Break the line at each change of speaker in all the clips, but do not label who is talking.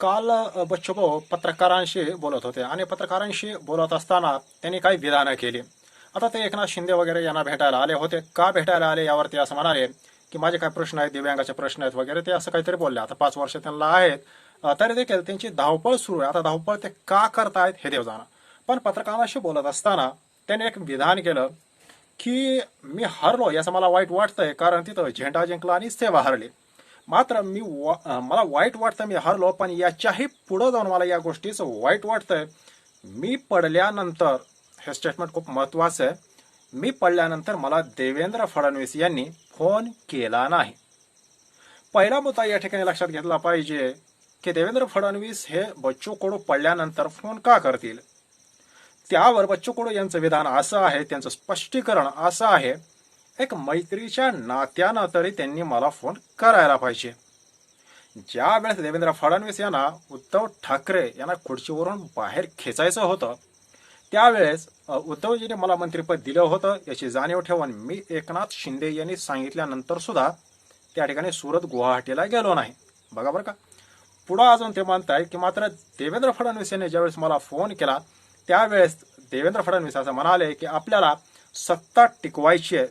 काल बच्चूभाऊ पत्रकारांशी बोलत होते आणि पत्रकारांशी बोलत असताना त्यांनी काही विधानं केली. आता ते एकनाथ शिंदे वगैरे यांना भेटायला आले होते. का भेटायला आले यावर ते असं म्हणाले की माझे काय प्रश्न आहेत दिव्यांगाचे प्रश्न आहेत वगैरे ते असं काहीतरी बोलले. आता पाच वर्ष त्यांना आहेत. तरी देखील त्यांची धावपळ सुरू आहे. आता धावपळ ते का करतायत हे देव जाणं. पण पत्रकारांशी बोलत असताना त्यांनी एक विधान केलं की मी हरलो याचं मला वाईट वाटतंय कारण तिथं झेंडा जिंकला आणि सेवा हरली. मात्र मी वा मला वाईट वाटतं मी हरलो पण याच्याही पुढं जाऊन मला या गोष्टीचं वाईट वाटतंय. मी पडल्यानंतर हे स्टेटमेंट खूप महत्वाचं आहे. मी पडल्यानंतर मला देवेंद्र फडणवीस यांनी फोन केला नाही. पहिला मुद्दा या ठिकाणी लक्षात घेतला पाहिजे की देवेंद्र फडणवीस हे बच्चू कडू पडल्यानंतर फोन का करतील? त्यावर बच्चू कडू यांचं विधान असं आहे त्यांचं स्पष्टीकरण असं आहे. एक मैत्रीच्या नात्यानं तरी त्यांनी मला फोन करायला पाहिजे. ज्या वेळेस देवेंद्र फडणवीस यांना उद्धव ठाकरे यांना खुर्चीवरून बाहेर खेचायचं होतं त्यावेळेस उद्धवजीने मला मंत्रिपद दिलं होतं याची जाणीव ठेवून मी एकनाथ शिंदे यांनी सांगितल्यानंतर सुद्धा त्या ठिकाणी सुरत गुवाहाटीला गेलो नाही. बघा बरं का. पुढं अजून ते म्हणताय की मात्र देवेंद्र फडणवीस यांनी ज्यावेळेस मला फोन केला त्यावेळेस देवेंद्र फडणवीस असं म्हणाले की आपल्याला सत्ता टिकवायची आहे.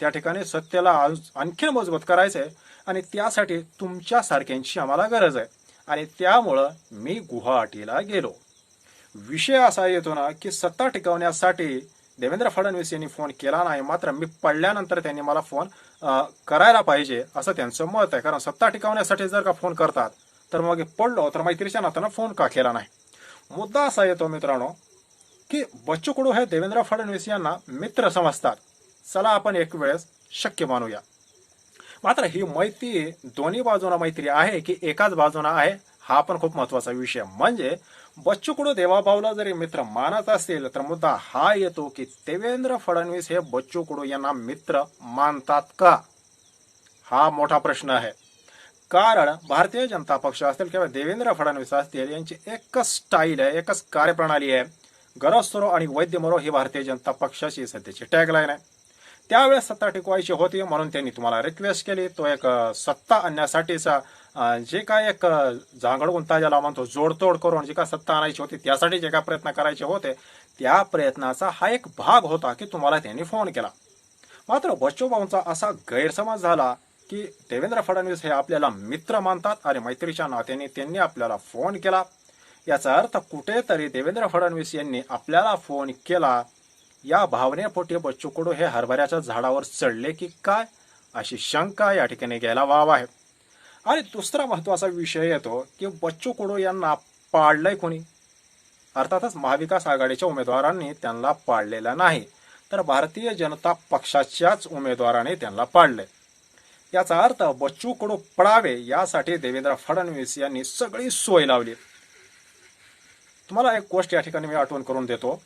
त्या ठिकाणी सत्याला आज- आणखी मजबूत करायचं आहे आणि त्यासाठी तुमच्यासारख्यांची आम्हाला गरज आहे. आणि त्यामुळं मी गुवाहाटीला गेलो. विषय असा येतो ना की सत्ता टिकवण्यासाठी देवेंद्र फडणवीस यांनी फोन केला नाही. मात्र मी पडल्यानंतर त्यांनी मला फोन करायला पाहिजे असं त्यांचं मत आहे. कारण सत्ता टिकवण्यासाठी जर का फोन करतात तर मग पडलो तर मैत्रीच्या नात्यानं फोन का केला नाही? मुद्दा असा येतो मित्रांनो की बच्चू कडू हे देवेंद्र फडणवीस यांना मित्र समजतात. चला आपण एक वेळेस शक्य मानूया. मात्र ही मैत्री दोन्ही बाजूला मैत्री आहे की एकाच बाजूला आहे हा पण खूप महत्त्वाचा विषय. म्हणजे बच्चू कडू देवाभाऊला जरी मित्र मानत असतील तर मुद्दा हा येतो की देवेंद्र फडणवीस हे बच्चू कडू यांना मित्र मानतात का? हा मोठा प्रश्न आहे. कारण भारतीय जनता पक्ष असतील किंवा देवेंद्र फडणवीस असतील यांची एकच स्टाईल आहे एकच कार्यप्रणाली आहे. गरज सरो आणि वैद्य मरो ही भारतीय जनता पक्षाची सध्याची टॅगलाईन आहे. त्यावेळेस सत्ता टिकवायची होती म्हणून त्यांनी तुम्हाला रिक्वेस्ट केली. तो एक सत्ता आणण्यासाठीचा जे काय एक जांगड गुंता ज्याला म्हणतो जोडतोड करून जे का सत्ता आणायची होती त्यासाठी जे काय प्रयत्न करायचे होते त्या प्रयत्नाचा हा एक भाग होता की तुम्हाला त्यांनी फोन केला. मात्र बच्चूभाऊंचा असा गैरसमज झाला की देवेंद्र फडणवीस हे आपल्याला मित्र मानतात आणि मैत्रीच्या नात्याने त्यांनी आपल्याला फोन केला. याचा अर्थ कुठेतरी देवेंद्र फडणवीस यांनी आपल्याला फोन केला या भावनेपोटी बच्चू कडू हे हरभऱ्याच्या झाडावर चढले की काय? अशी शंका या ठिकाणी घ्यायला वाव आहे. आणि दुसरा महत्त्वाचा विषय येतो की बच्चू कडू यांना पाळलंय कोणी? अर्थातच महाविकास आघाडीच्या उमेदवारांनी त्यांना पाळलेला नाही तर भारतीय जनता पक्षाच्याच उमेदवाराने त्यांना पाळलंय. याचा अर्थ बच्चू कडू पडावे यासाठी देवेंद्र फडणवीस यांनी सगळी सोय लावली. तुम्हाला एक गोष्ट या ठिकाणी मी आठवण करून देतो.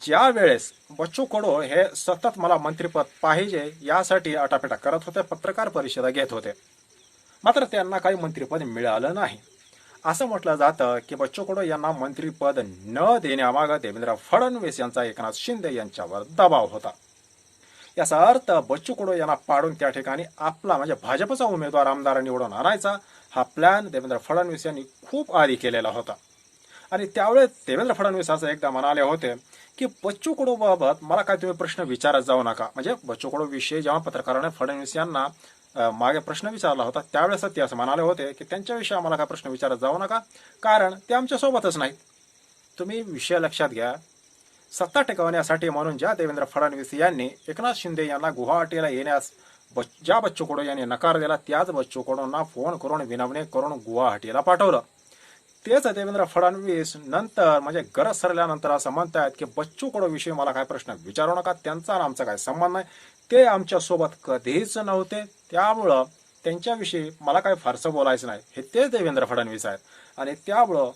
ज्या वेळेस बच्चू कडू हे सतत मला मंत्रिपद पाहिजे यासाठी आटापिटा करत होते पत्रकार परिषदा घेत होते. मात्र त्यांना काही मंत्रिपद मिळालं नाही. असं म्हटलं जातं की बच्चू कडू यांना मंत्रिपद न देण्यामागं देवेंद्र फडणवीस यांचा एकनाथ शिंदे यांच्यावर दबाव होता. याचा अर्थ बच्चू कडू यांना पाडून त्या ठिकाणी आपला म्हणजे भाजपचा उमेदवार आमदार निवडून आणायचा हा प्लॅन देवेंद्र फडणवीस यांनी खूप आधी केलेला होता. आणि त्यावेळेस देवेंद्र फडणवीस असं एकदा म्हणाले होते की बच्चू कडू बाबत मला काय तुम्ही प्रश्न विचारत जाऊ नका. म्हणजे बच्चू कडू विषयी जेव्हा पत्रकाराने फडणवीस यांना मागे प्रश्न विचारला होता त्यावेळेस ते असं म्हणाले होते की त्यांच्याविषयी आम्हाला काय प्रश्न विचारत जाऊ नका कारण ते आमच्यासोबतच नाहीत. तुम्ही विषय लक्षात घ्या. सत्ता टिकवण्यासाठी म्हणून ज्या देवेंद्र फडणवीस यांनी एकनाथ शिंदे यांना गुवाहाटीला येण्यास ज्या बच्चू कडू यांनी नकार दिला त्याच बच्चू कडूंना फोन करून विनवणे करून गुवाहाटीला पाठवलं. तेच देवेंद्र फडणवीस. नंतर म्हणजे गरज सरल्यानंतर असं म्हणतात की बच्चू कडू विषयी मला काय प्रश्न विचारू नका. त्यांचा आणि आमचा काय संबंध नाही. ते आमच्यासोबत कधीच नव्हते. त्यामुळं त्यांच्याविषयी मला काय फारसं बोलायचं नाही. हे तेच देवेंद्र फडणवीस आहेत. आणि त्यामुळं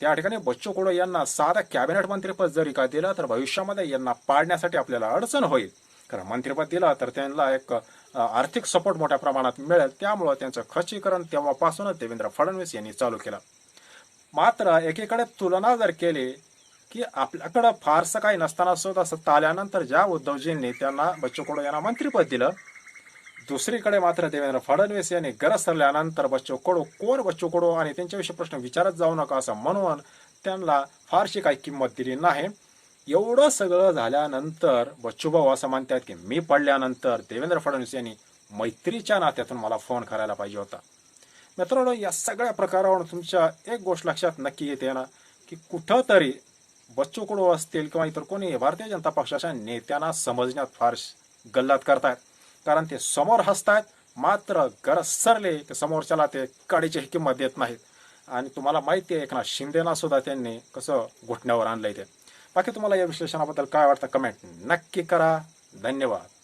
त्या ठिकाणी बच्चू कडू यांना साधं कॅबिनेट मंत्रिपद जरी का दिलं तर भविष्यामध्ये यांना पाडण्यासाठी आपल्याला अडचण होईल. कारण मंत्रिपद दिलं तर त्यांना एक आर्थिक सपोर्ट मोठ्या प्रमाणात मिळेल. त्यामुळं त्यांचं खर्चीकरण तेव्हापासूनच देवेंद्र फडणवीस यांनी चालू केलं. मात्र एकीकडे तुलना जर केली की आपल्याकडं फारसं काही नसताना सुद्धा सत्ता आल्यानंतर ज्या उद्धवजींनी त्यांना बच्चू कडू यांना मंत्रिपद दिलं दुसरीकडे मात्र देवेंद्र फडणवीस यांनी गरज ठरल्यानंतर बच्चू कडू कोण बच्चू कडू आणि त्यांच्याविषयी प्रश्न विचारत जाऊ नका असं म्हणून त्यांना फारशी काही किंमत दिली नाही. एवढं सगळं झाल्यानंतर बच्चूभाऊ असं म्हणतात की मी पडल्यानंतर देवेंद्र फडणवीस यांनी मैत्रीच्या नात्यातून मला फोन करायला पाहिजे होता. मित्रांनो या सगळ्या प्रकारावरून तुमच्या एक गोष्ट लक्षात नक्की येते ना की कुठंतरी बच्चू कडू असतील किंवा इतर कोणी भारतीय जनता पक्षाच्या नेत्यांना समजण्यात फार गल्लात करतायत. कारण ते समोर हसतायत मात्र गरज सरले की समोरच्याला ते काडीची किंमत देत नाहीत. आणि तुम्हाला माहिती आहे एकनाथ शिंदेना सुद्धा त्यांनी कसं घुटण्यावर आणलंय ते. बाकी तुम्हाला या विश्लेषणाबद्दल काय वाटतं कमेंट नक्की करा. धन्यवाद.